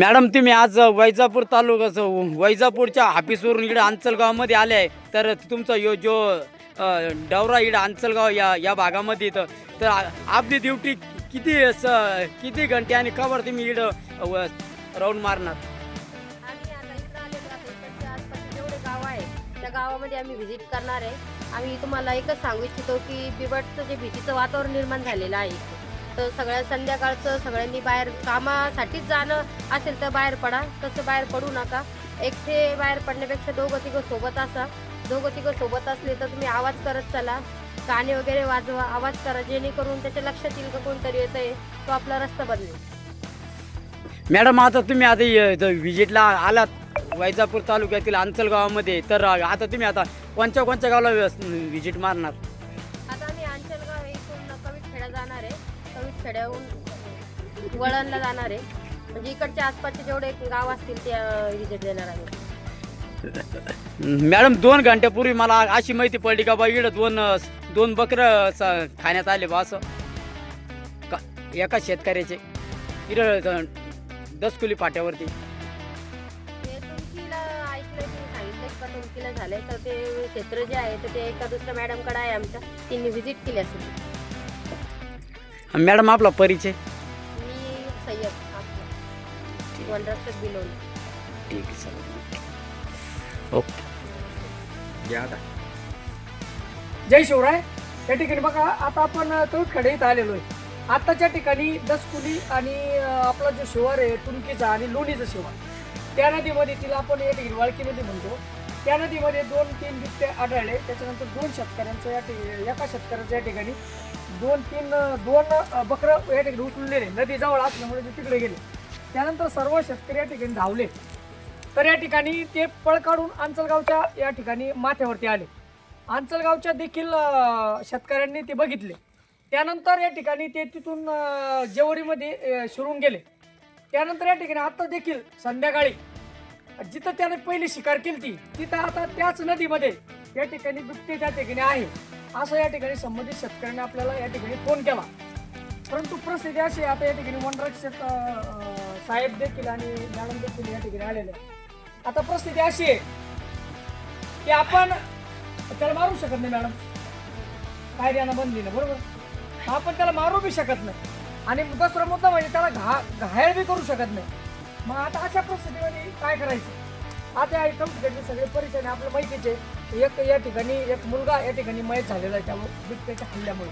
Madam तुम्ही आज वैजापूर तालुक्याचं वैजापूरच्या ऑफिसवरून इकडे अंचलगावमध्ये आले आहे. तर तुमचा यो जो डवरा इकडे अंचलगाव या या भागामध्ये येतं तर आपली ड्युटी किती स- किती घंटे आणि कवर तुम्ही इकडं राऊंड मारणार? आम्ही आता इकडं आलेलो इकडच्या आसपासचे जेवढे गाव आहे त्या गावामध्ये आम्ही व्हिजिट करणार आहे. आम्ही तुम्हाला एकच सांगू इच्छितो की बिबटचं जे भीतीचं वातावरण निर्माण झालेलं आहे तर सगळ्या संध्याकाळचं सगळ्यांनी बाहेर कामासाठीच जाणं असेल तर बाहेर पडा. तसं बाहेर पडू नका. एकटे बाहेर पडण्यापेक्षा दोघं तिघं सोबत असा. दोघं तिघं सोबत असले तर तुम्ही आवाज करत चला. गाणे वगैरे वाजवा. आवाज करा. जेणेकरून त्याच्या लक्षात येईल का कोणतरी येतं आहे तो आपला रस्ता बदलेल. मॅडम आता तुम्ही आता य- व्हिजिटला आलात. वैजापूर तालुक्यातील अंचलगावामध्ये तर आता तुम्ही आता कोणत्या कोणत्या गावाला व्हिजिट मारणार? खेड्याहून वळणला जाणार आहे. म्हणजे इकडच्या आसपासचे जेवढे गाव असतील ते व्हिजिट देणार आम्ही मॅडम दोन घंट्यापूर्वी मला अशी माहिती पडली का बा इकडं दोन दोन बकरं खाण्यात आले बा असं. का एका शेतकऱ्याचे. इकडं दसकुली फाट्यावरती. ते तुमकीला ऐकलं तुम्ही सांगितलं का तुमकीला झालंय. तर ते क्षेत्र जे आहे तर ते एका दुसऱ्या मॅडमकडे आहे आमच्या त्यांनी व्हिजिट केली असेल. मॅडम आपला परिचय. मी सय्यद आपलं. वनरक्षक बिलोली. ठीक आहे सर ओके. या आता. जय शिवराय. या ठिकाणी बघा आता आपण तळूटकडे इथं आलेलो आहे. आत्ताच्या ठिकाणी दसकुली आणि अं, आपला जो शिवार आहे तुर्कीचा आणि लोणीचा शिवार त्या नदीमध्ये तिला आपण या ठिकाणी वाळकी नदी म्हणतो. त्या नदीमध्ये दोन तीन बिबटे आढळले. त्याच्यानंतर दोन शेतकऱ्यांचं या ठिकाणी एका शेतकऱ्याचं या ठिकाणी दोन तीन दोन बकरं या ठिकाणी उचललेले नदीजवळ असल्यामुळे ते तिकडे गेले. त्यानंतर सर्व शेतकरी या ठिकाणी धावले. तर या ठिकाणी ते पळ काढून आंचलगावच्या या ठिकाणी माथ्यावरती आले. आंचलगावच्या देखील शेतकऱ्यांनी ते बघितले. त्यानंतर या ठिकाणी ते तिथून जेवरीमध्ये शिरून गेले. त्यानंतर या ठिकाणी आता देखील संध्याकाळी जिथं त्याने पहिली शिकार केली ती तिथं आता त्याच नदीमध्ये या ठिकाणी बिबटे त्या ठिकाणी आहे. असं या ठिकाणी संबंधित शेतकऱ्यांनी आपल्याला या ठिकाणी फोन केला. परंतु परिस्थिती अशी आहे, आता या ठिकाणी वनराज शेत साहेब देखील आणि मॅडम देखील या ठिकाणी आलेले आता परिस्थिती अशी आहे की आपण त्याला मारू शकत नाही मॅडम कायद्यानं बंदीनं बरोबर? आपण त्याला मारू बी शकत नाही. आणि दुसरा मुद्दा म्हणजे त्याला घा घायल बी करू शकत नाही. मग आता अशा परिस्थितीमध्ये काय करायचं? आता या कम्प्युटरचे सगळे परिचय आपल्या माहितीचे. एक या ठिकाणी एक मुलगा या ठिकाणी मयत झालेला आहे त्यामुळे बिबट्याच्या हल्ल्यामुळे.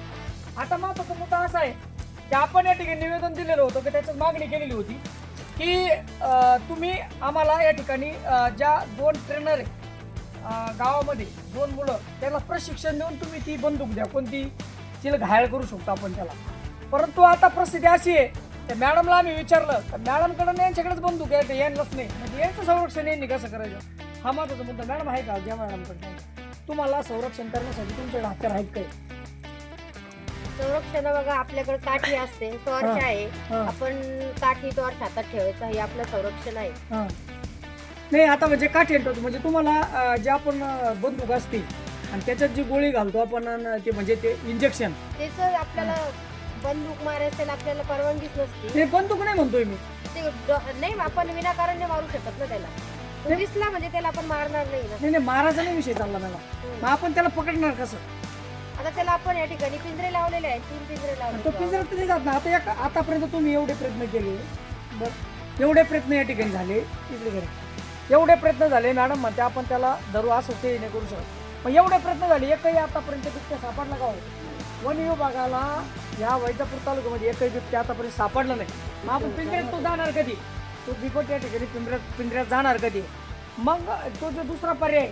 आता महत्त्वाचा मुद्दा असा आहे की आपण या ठिकाणी निवेदन दिलेलं होतं की त्याच्यात मागणी केलेली होती की तुम्ही आम्हाला या ठिकाणी ज्या दोन ट्रेनर आहे गावामध्ये दोन मुलं त्याला प्रशिक्षण देऊन तुम्ही ती बंदूक द्या. कोणती? तिला घायल करू शकतो आपण त्याला. परंतु आता परिस्थिती अशी आहे त्या मॅडमला आम्ही विचारलं तर मॅडमकडे यांच्याकडेच बंदूक आहे ते यांनाच नाही. म्हणजे यांचं संरक्षण यांनी कसं करायचं? हा महत्त्वाचा मुद्दा. मॅडम आहे का ज्या मॅडमकडे तुम्हाला संरक्षण करण्यासाठी तुमच्याकडे हत्यार आहेत काय? संरक्षण बघा आपल्याकडे काठी असते टॉर्च. आहे. हा. आपण काठी टॉर्च हातात ठेवायचं हे आपलं संरक्षण आहे. हां. नाही आता म्हणजे का ठेवतो म्हणजे तुम्हाला अं, जे आपण अं, बंदूक असते आणि त्याच्यात जी गोळी घालतो आपण अन् ते म्हणजे ते इंजेक्शन त्याच आपल्याला बंदूक मारायचं आपल्याला परवानगीच नसते. ते बंदूक नाही म्हणतोय मी. ते ड- नाही आपण विनाकारण नाही मारू शकत ना त्याला. तो दिसला म्हणजे त्याला आपण मारणार नाही ना. नाही नाही मारायचा नाही विषय चालला मला. मग आपण त्याला पकडणार कसं? आता त्याला आपण या ठिकाणी पिंजरे लावलेले आहेत तीन पिंजरे तो लावले पिंजऱ्यात नाही जात ना आता या आतापर्यंत तुम्ही एवढे प्रयत्न केले. बरं. एवढे प्रयत्न या ठिकाणी झाले. इकडे घरी एवढे प्रयत्न झाले मॅडम म्हणते आपण त्याला धरू असं ते नाही करू शकत. मग एवढे प्रयत्न झाले एकही आतापर्यंत बिबट्या सापडला का हो? वन विभागाला या वैजापूर तालुक्यामध्ये एकही बिबट्या आतापर्यंत सापडला नाही. मग आपण पिंजऱ्यात तो जाणार कधी? तो बिबट या ठिकाणी पिंजऱ्यात पिंजऱ्यात जाणार कधी? मग तो जो दुसरा पर्याय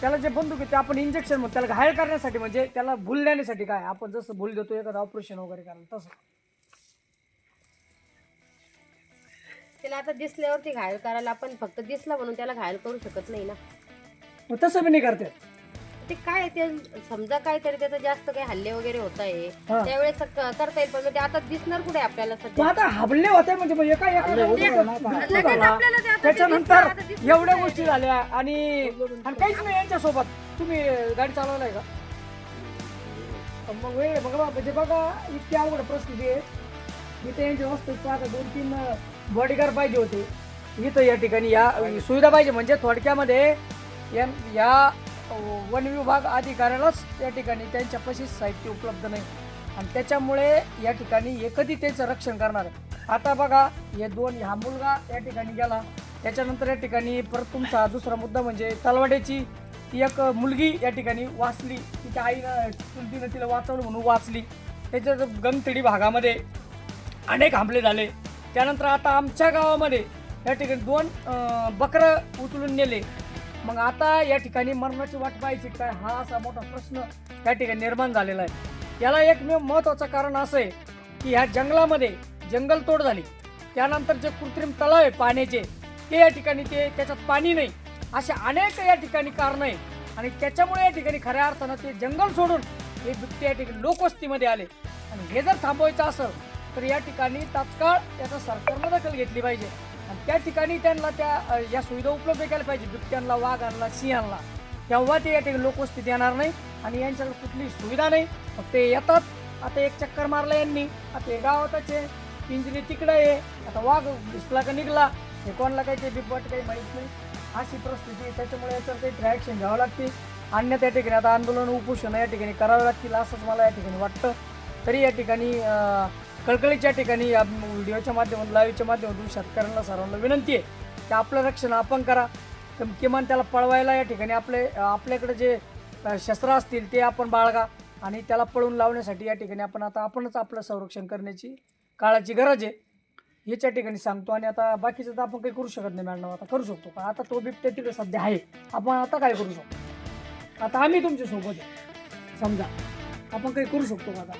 त्याला जे बंदूक आहे ते आपण इंजेक्शन म्हणतो त्याला घायल करण्यासाठी म्हणजे त्याला भूल देण्यासाठी काय? आपण जसं भूल देतो एखादं ऑपरेशन वगैरे करायला तसं. त्याला आता दिसल्यावरती घायल करायला आपण फक्त दिसला म्हणून त्याला घायल करू शकत नाही ना. मग तसं बी नाही करते. ते काय ते समजा काहीतरी त्याचं जास्त काही हल्ले वगैरे होत आहे हा. त्यावेळेस क- करता येईल पण मग ते आता दिसणार कुठे आपल्याला मग सध्या आता हल्ले होते म्हणजे मग एका एका लगेच झाला. आपल्याला ते आता त्याच्यानंतर आता एवढ्या. गोष्टी झाल्या आणि आणि काहीच नाही यांच्यासोबत. तुम्ही गाडी चालवलाय का? मग वेळ बघा म्हणजे बघा इतकी अवघड परिस्थिती आहे. इथे यांच्या वस्तू पाहता दोन तीन बॉडीगार्ड पाहिजे होते. इथं या ठिकाणी या सुविधा पाहिजे. म्हणजे थोडक्यामध्ये या या वन विभाग अधिकाऱ्यालाच या ठिकाणी त्यांच्यापाशी साहित्य उपलब्ध नाही. आणि त्याच्यामुळे या ठिकाणी हे कधी त्यांचं रक्षण करणार आता बघा हे दोन हा मुलगा या ठिकाणी गेला. त्याच्यानंतर या ठिकाणी परत तुमचा दुसरा मुद्दा म्हणजे तलवाड्याची ती एक मुलगी या ठिकाणी वाचली. तिच्या आईनं चुलतीनं तिला वाचवलं म्हणून वाचली. त्याच्या गंगतडी भागामध्ये अनेक हमले झाले. त्यानंतर आता आमच्या गावामध्ये या ठिकाणी दोन बकरं उचलून नेले. मग आता या ठिकाणी मरणाची वाट पाहायची काय? हा असा मोठा प्रश्न त्या ठिकाणी निर्माण झालेला आहे. याला एक महत्त्वाचं कारण असं आहे की ह्या जंगलामध्ये जंगलतोड झाली. त्यानंतर जे कृत्रिम तलाव आहे पाण्याचे ते या ठिकाणी ते त्याच्यात पाणी नाही. असे अनेक या ठिकाणी कारण आहे. आणि त्याच्यामुळे या ठिकाणी खऱ्या अर्थानं ते जंगल सोडून हे बिबटे या ठिकाणी लोकवस्तीमध्ये आले. आणि हे जर थांबवायचं असेल तर या ठिकाणी तात्काळ त्याचा सरकारनं दखल घेतली पाहिजे. आणि त्या ठिकाणी त्यांना त्या या सुविधा उपलब्ध केल्या पाहिजे. बिबट्यांना वाघांना सिंहांना. तेव्हा ते या ठिकाणी लोकवस्तीत येणार नाही आणि यांच्याकडे कुठली सुविधा नाही. मग ते येतात. आता एक चक्कर मारला यांनी. आता हे गावातच आहे. पिंजरी तिकडं आहे. आता वाघ दिसला का निघला? हे कोणाला काही ते बिबट काही माहीत नाही. अशी परिस्थिती आहे. त्याच्यामुळे याच्यावर काही रॅक्शन घ्यावं लागते अन्यथा या ठिकाणी आता आंदोलन उपोषण या ठिकाणी करावे लागतील असंच मला या ठिकाणी वाटतं. तरी या ठिकाणी कळकळीच्या ठिकाणी या व्हिडिओच्या माध्यमातून लाईव्हच्या माध्यमातून शेतकऱ्यांना सर्वांना विनंती आहे की आपलं रक्षण आपण करा. तर किमान त्याला पळवायला या ठिकाणी आपले आपल्याकडे जे शस्त्र असतील ते आपण बाळगा आणि त्याला पळून लावण्यासाठी या ठिकाणी आपण आता आपणच आपलं संरक्षण करण्याची काळाची गरज आहे. याच्या ठिकाणी सांगतो आणि आता बाकीचं तर आपण काही करू शकत नाही मॅडम आता करू शकतो. का आता तो बिबट्या तिकडे सध्या आहे. आपण आता काय करू शकतो? आता आम्ही तुमच्यासोबत आहे. समजा आपण काही करू शकतो का आता?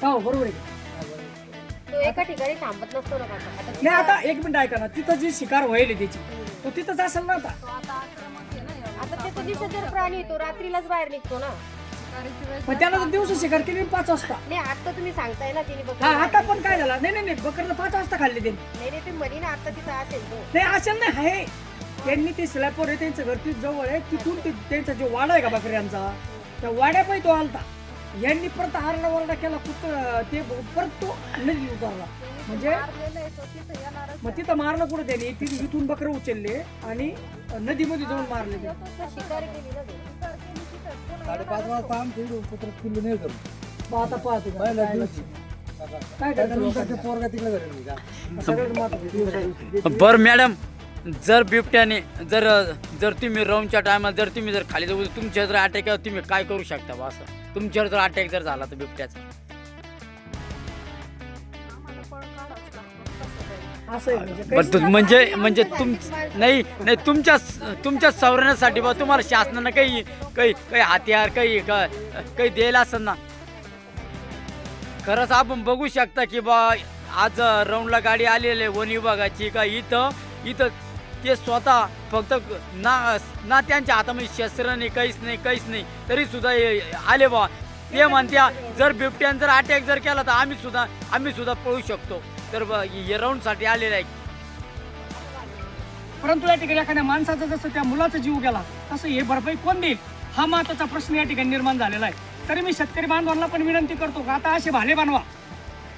का हो बरोबर आहे तो एका ठिकाणी थांबत नसतो ना काका आता नाही आता एक मिनिट ऐका ना तिथं जी शिकार व्हायली त्याची तो तिथंच असेल ना आता आता ते तो निशाचर प्राणी तो रात्रीलाच बाहेर निघतो ना. पण त्याला तर दिवस शिकार केली पाच वाजता. नाही आता तुम्ही सांगताय ना तिने बघ हा आता पण काय झाला? नाही नाही नाही बकरला पाच वाजता खाल्ले त्यांनी. नाही नाही तुम्ही म्हणी ना आता तिथं असेल तो. नाही असेल नाही आहे. त्यांनी ते स्लॅपवर आहे त्यांचं घर ती जवळ आहे. तिथून ते त्यांचा जो वाडा आहे का बकऱ्यांचा? त्या वाड्यापायी तो आलता. यांनी परत आरडा वरडा केला कुठ ते परत तो नदी उतरला म्हणजे मग तिथं मारलं कुठं त्यांनी? तिथून इथून बकरं उचलले आणि नदीमध्ये जाऊन मारले ते. साडेपाच वाजता आमच्या इकडे कुत्र नाही करू. मग आता पाहते का? पहिल्या काय दिवशी. काय करतो त्याच्यानंतर ते पोरगा तिकडे घरी बरं मॅडम. जर बिबट्याने जर जर तुम्ही राऊंडच्या टायमात जर तुम्ही जर खाली जाऊ तुमच्या जर अटॅक तुम्ही काय करू शकता बा असं? तुमच्यावर जर अटॅक जर झाला तर बिबट्याचा. असं म्हणजे म्हणजे म्हणजे तुम नाही नाही तुमच्या तुमच्या संरक्षणासाठी बा तुम्हाला शासनानं काही काही काही हत्यार काही काही द्यायला असेल ना. खरंच आपण बघू शकता की बा आज राऊंडला गाडी आलेली आहे वन विभागाची का इथं इथं ते स्वतः फक्त ना ना त्यांच्या हातामध्ये शस्त्र नाही काहीच नाही काहीच नाही तरी सुद्धा आले बा ते म्हणत्या जर बिबट्यान जर अटॅक जर केला तर आम्ही सुद्धा आम्ही सुद्धा पळू शकतो. तर ब- राऊंडसाठी आलेले आहे. परंतु या ठिकाणी एखाद्या माणसाचा जसं त्या मुलाचा जीव गेला तसं हे भरपाई कोण देईल? हा महत्त्वाचा प्रश्न या ठिकाणी निर्माण झालेला आहे. तरी मी शेतकरी बांधवांना पण विनंती करतो का आता असे भाले बनवा.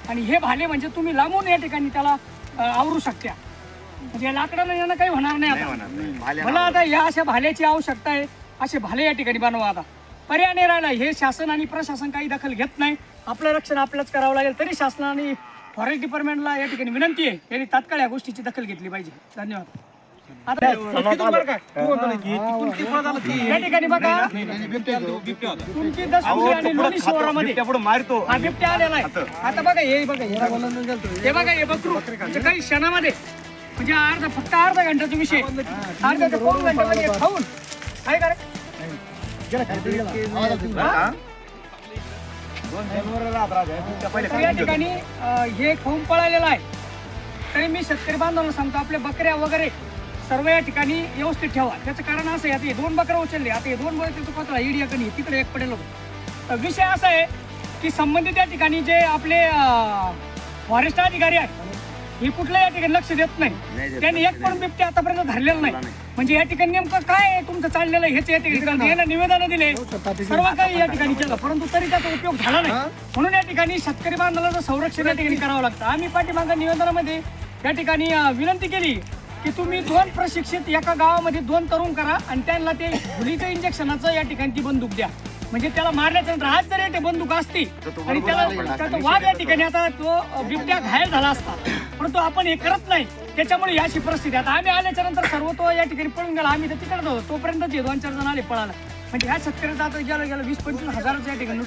आणि हे भाले म्हणजे तुम्ही लांबून या ठिकाणी त्याला आवरू शकता म्हणजे या लाकडानं यानं काही होणार नाही आता. मला आता या अशा भाल्याची आवश्यकता आहे असे भाले या ठिकाणी बनवा आता. पर्याय नाही राहिला. हे शासन आणि प्रशासन काही दखल घेत नाही. आपलं रक्षण आपलंच करावं लागेल. तरी शासनाने फॉरेस्ट डिपार्टमेंटला या ठिकाणी विनंती आहे. यांनी तात्काळ या गोष्टीची दखल घेतली पाहिजे. धन्यवाद. आता बरं का? या ठिकाणी बघा. तुमची दस मुली आणि लोणी शिवारामध्ये मारतो. हा बिबट्या आलेला आहे. आता. बघा हे बघा हे हे बघा हे बकरू. म्हणजे काही क्षणामध्ये म्हणजे अर्धा फक्त अर्धा घंटाचा विषय अर्धा ते पाऊन घंट्यामध्ये म्हणजे खाऊन. काय करा या ठिकाणी हे खाऊन पळालेलं आहे. तरी मी शेतकरी बांधवांना सांगतो आपल्या बकऱ्या वगैरे सर्व या ठिकाणी व्यवस्थित ठेवा. त्याचं कारण असं आहे आता हे दोन बकऱ्या उचलले आता हे दोन बकरे कचरा इडिया कणी तिकडे एक पडेल तर विषय असा आहे की संबंधित या ठिकाणी जे आपले फॉरेस्ट अधिकारी आहेत हे कुठल्या या ठिकाणी लक्ष देत नाही? त्यांनी एक पण बिबटे आतापर्यंत धरलेलं नाही. म्हणजे या ठिकाणी नेमकं काय आहे तुमचं चाललेलं आहे? ह्याच या ठिकाणी यांना निवेदन दिले. सर्व काही या ठिकाणी केलं परंतु तरी त्याचा उपयोग झाला नाही. म्हणून या ठिकाणी शेतकरी बांधवाला संरक्षण या ठिकाणी करावं लागतं. आम्ही पाठीमागं निवेदनामध्ये या ठिकाणी अं, विनंती केली की तुम्ही दोन प्रशिक्षित एका गावामध्ये दोन तरुण करा आणि त्यांना ते धुलीचं इंजेक्शनाचं या ठिकाणी ती बंदूक द्या. म्हणजे त्याला मारल्याच्या नंतर आज जर ते बंदूक असती आणि त्याला त्याचा वाघ या ठिकाणी आता तो अ, बिबट्या घायल झाला असता. परंतु आपण हे करत नाही. त्याच्यामुळे ही अशी परिस्थिती आता आम्ही आल्याच्यानंतर सर्व तो या ठिकाणी पळून गेला. आम्ही तर तिकडे जाऊ. तोपर्यंत दोन चार जण आले पळाला म्हणजे ह्या शेतकऱ्याचा आता गेला गेला वीस पंचवीस हजाराचं या ठिकाणी